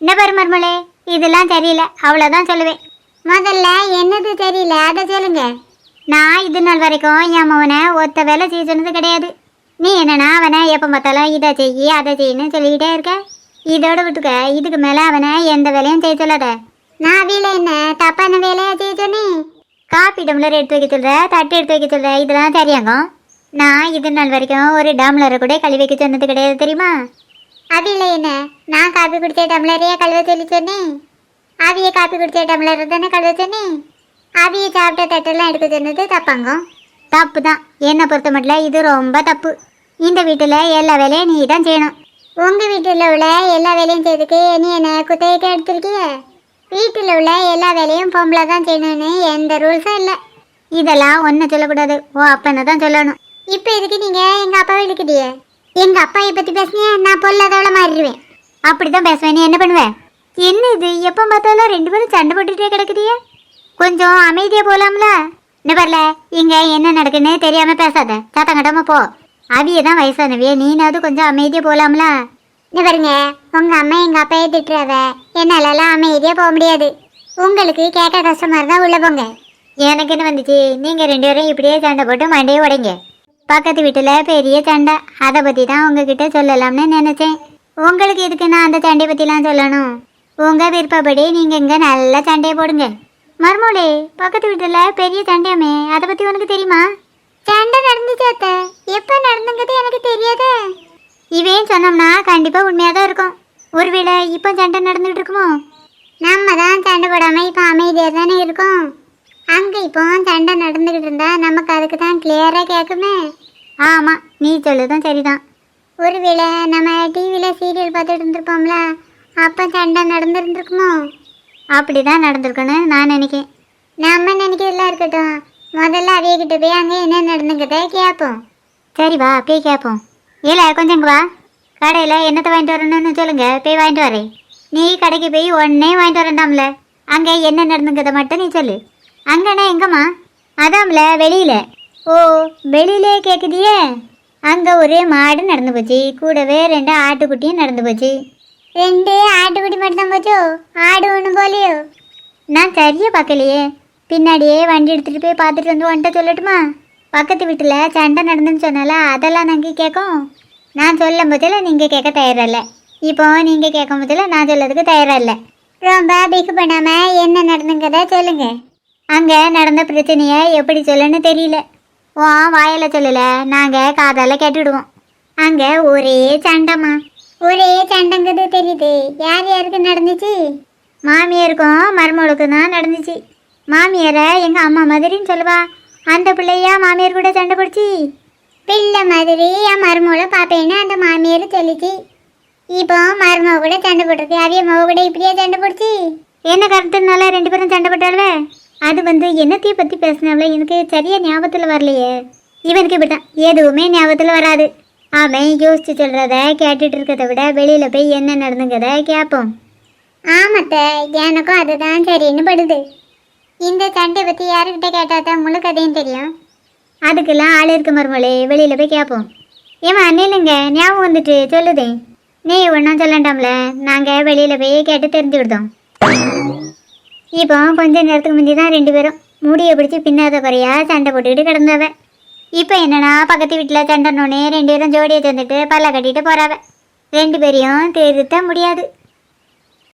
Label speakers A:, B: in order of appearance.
A: என்ன பாரு மருமலே இதெல்லாம் சரியில்லை அவ்வளோதான் சொல்லுவேன். முதல்ல என்னது சரியில்லை அதை சொல்லுங்க. நான் இது நாள் வரைக்கும் என் மவனை ஒத்த வேலை செய்ய சொன்னது கிடையாது. நீ என்னன்னா அவனை எப்போ பார்த்தாலும் இதை செய்யி அதை செய்யணும்னு சொல்லிக்கிட்டே இருக்க. இதோட விட்டுக்க இதுக்கு மேலே அவனை எந்த வேலையும் செய்ய சொல்லாத. நான் வீல என்ன தப்பான வேலையா செய்ய சொன்னேன்? காப்பி டம்ளர் எடுத்து வைக்க சொல்ற தட்டு எடுத்து வைக்க சொல்ற இதெல்லாம் சரியாங்க நான் இது நாள் வரைக்கும் ஒரு டம்ளரை கூட கழுவி வைக்க சொன்னது கிடையாது தெரியுமா? அது இல்லை என்ன? நான் காப்பி குடித்த டம்ளரையே கழுவ சொல்லி சொன்னேன் அவிய காப்பி குடித்த டம்ளர் தானே கழுவ சொன்னேன் ஆவியை சாப்பிட்ட தட்டெல்லாம் எடுக்க சொன்னது தப்பாங்க. தப்பு தான் என்னை பொறுத்த மட்டும் இது ரொம்ப தப்பு. இந்த வீட்டில் எல்லா வேலையும் நீ தான் செய்யணும். உங்கள் வீட்டில் உள்ள எல்லா வேலையும் செய்யறதுக்கு நீ என்ன குத்தகைக்கு எடுத்துருக்கிய? வீட்டில் உள்ள எல்லா வேலையும் பொம்பளை தான் செய்யணும்னு எந்த ரூல்ஸும் இல்லை. இதெல்லாம் ஒன்றும் சொல்லக்கூடாது. ஓ அப்பனை தான் சொல்லணும். இப்போ இதுக்கு நீங்கள் எங்கள் அப்பாவை இழுக்குதியே எங்கள் அப்பாவை பற்றி பேசுனியா நான் பொல்லாதவளை மாறிடுவேன். அப்படி தான் பேசுவேன். நீ என்ன பண்ணுவேன் என்ன இது எப்போ பார்த்தாலும் ரெண்டு பேரும் சண்டை போட்டுட்டே கிடக்குதியே கொஞ்சம் அமைதியாக போகலாம்ல என்ன வரல இங்கே என்ன நடக்குன்னு தெரியாமல் பேசாத. சத்தம் கட்டாம போ. அவிய தான் வயசானவிய நீனாவது கொஞ்சம் அமைதியாக போகலாம்ல என்ன பாருங்க உங்கள் அம்மா எங்கள் அப்பாயை திட்டுறாவ. என்னாலலாம் அமைதியாக போக முடியாது. உங்களுக்கு கேட்க கஷ்டமாக இருந்தால் உள்ளே போங்க. எனக்கு என்ன வந்துச்சு? நீங்கள் ரெண்டு பேரும் இப்படியே சண்டை போட்டு மண்டையை உடைங்க. பக்கத்து வீட்டில் பெரிய சண்டை. அதை பற்றி தான் உங்ககிட்ட சொல்லலாம்னு நினச்சேன். உங்களுக்கு எதுக்கு நான் அந்த சண்டையை பற்றிலாம் சொல்லணும்? உங்கள் விருப்பப்படி நீங்கள் இங்கே நல்ல சண்டையை போடுங்க. மர்மோளே பக்கத்து வீட்டில் பெரிய சண்டையாமே அதை பற்றி உனக்கு தெரியுமா? சண்டை நடந்துச்சு அத்தை. எப்போ நடந்துங்கிறது எனக்கு தெரியாதே. இவன் சொன்னோம்னா கண்டிப்பாக உண்மையாக தான் இருக்கும். ஒருவேளை இப்போ சண்டை நடந்துகிட்டு இருக்குமோ? நம்ம தான் சண்டை போடாமல் இப்போ அமைதியாக தானே இருக்கோம். அங்கே இப்போ சண்டை நடந்துக்கிட்டு இருந்தா நமக்கு அதுக்கு தான் கிளியராக கேட்குமே ஆமாம் நீ சொல்லுதும் சரிதான். ஒருவேளை நம்ம டிவியில் சீரியல் பார்த்துட்டு இருந்திருப்போம்ல அப்போ சண்டை நடந்துருந்துருக்குமோ? அப்படி தான் நடந்திருக்குன்னு நான் நினைக்கிறேன் நம்ம நினைக்கிறதுலாம் இருக்கட்டும். முதல்ல அவைய கிட்ட போய் அங்கே என்ன நடந்துங்கிறத கேட்போம் சரி வா போய் கேட்போம் இல்லை கொஞ்சம் வா. கடையில் என்னத்தை வாங்கிட்டு வரணும்னு சொல்லுங்க போய் வாங்கிட்டு வரேன். நீ கடைக்கு போய் உடனே வாங்கிட்டு வரண்டாம்ல. அங்கே என்ன நடந்துங்கிறத மட்டும் நீ சொல்லு. அங்கண்ணா எங்கம்மா? அதாம்ல வெளியில. ஓ வெளியிலே கேட்குதியே அங்கே ஒரு மாடு நடந்து போச்சு. கூடவே ரெண்டு ஆட்டுக்குட்டியும் நடந்து போச்சு. ரெண்டு ஆட்டுக்குட்டி மட்டும் போச்சோ? ஆடு ஒன்று போலியோ நான் சரியாக பார்க்கலையே. பின்னாடியே வண்டி எடுத்துகிட்டு போய் பார்த்துட்டு வந்து வந்துட்ட சொல்லட்டுமா? பக்கத்து வீட்டில் சண்டை நடந்துன்னு சொன்னால அதெல்லாம் நாங்கள் கேட்கும். நான் சொல்லும் போதில் நீங்கள் கேட்க தயாரில்ல. இப்போ நீங்கள் கேட்கும் போதில் நான் சொல்லதுக்கு தயாராக இல்லை ரொம்ப பிகு பண்ணாமல் என்ன நடந்துங்கிறத சொல்லுங்க. அங்கே நடந்த பிரச்சனையை எப்படி சொல்லன்னு தெரியல. ஓ வாயில் சொல்லலை. நாங்கள் காதால் கேட்டுடுவோம். அங்கே ஒரே சண்டைம்மா. ஒரே சண்டைங்கிறது தெரியுது. யார் யாருக்கு நடந்துச்சு? மாமியாருக்கும் மருமகளுக்கும் தான் நடந்துச்சு. மாமியாரை எங்கள் அம்மா மாதிரின்னு சொல்லுவா. அந்த பிள்ளையா மாமியார் கூட சண்டை பிடிச்சி? பிள்ளை மாதிரி என் மருமகளை பார்ப்பேன்னு அந்த மாமியார் சொல்லிச்சு. இப்போ மருமக கூட சண்டை போட்டிருக்கு. அவிய மக கூட இப்படியே சண்டை போடுச்சு? என்ன கருத்துனால ரெண்டு பேரும் சண்டை போட்டாள்வே அது வந்து என்னத்தைய பற்றி பேசினால எனக்கு சரியா ஞாபகத்தில் வரலையே. இவனுக்கு இப்படிதான் எதுவுமே ஞாபகத்தில் வராது. அவன் யோசிச்சு சொல்கிறத கேட்டுட்டு இருக்கிறத விட வெளியில் போய் என்ன நடந்துங்கிறத கேட்போம் ஆமாத்த எனக்கும் அதுதான் சரின்னு படுது. இந்த சண்டை பற்றி யாருக்கிட்ட கேட்டால் தான் முழு கதையும் தெரியும்? அதுக்கெல்லாம் ஆள் இருக்கு மருமகளே வெளியில் போய் கேட்போம் ஏமா அண்ணனுங்க ஞாபகம் வந்துட்டு சொல்லுதே. நீ ஒன்றும் சொல்லண்டாம்ல நாங்கள் வெளியில் போய் கேட்டு தெரிஞ்சு விடுதோம். இப்போ கொஞ்ச நேரத்துக்கு முந்தி தான் ரெண்டு பேரும் முடியை பிடிச்சி பின்னாத குறையா சண்டை போட்டுக்கிட்டு கிடந்தவ. இப்போ என்னன்னா பக்கத்து வீட்டில் சண்டைனோடனே ரெண்டு பேரும் ஜோடியை தந்துட்டு பல்ல கட்டிட்டு போறாவ. ரெண்டு பேரையும் திருத்த முடியாது.